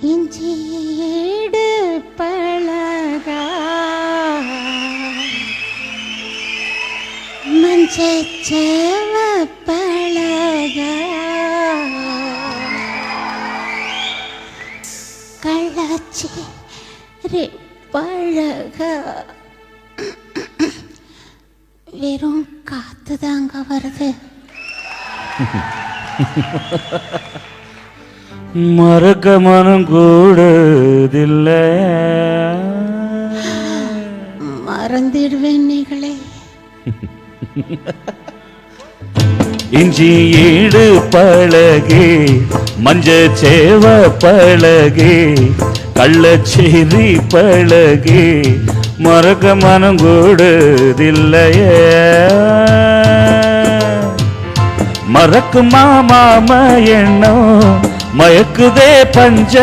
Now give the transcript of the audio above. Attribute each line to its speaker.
Speaker 1: இஞ்சீடு பழகா. மஞ்சச்சேவ பழகா. கள்ளச்சி பழகா. வெறும் காத்து தாங்க வருது.
Speaker 2: மறக்க மனம் கூடுதில்ல.
Speaker 1: மறந்திடுவேன் நீங்களே.
Speaker 2: இஞ்சி ஈடு பழகி மஞ்ச சேவ பழகி கள்ளச்சேரி பழகி மறக்க மனம் கூடுதில்லையே. மறக்குமா மாம எண்ணம் மயக்குதே பஞ்ச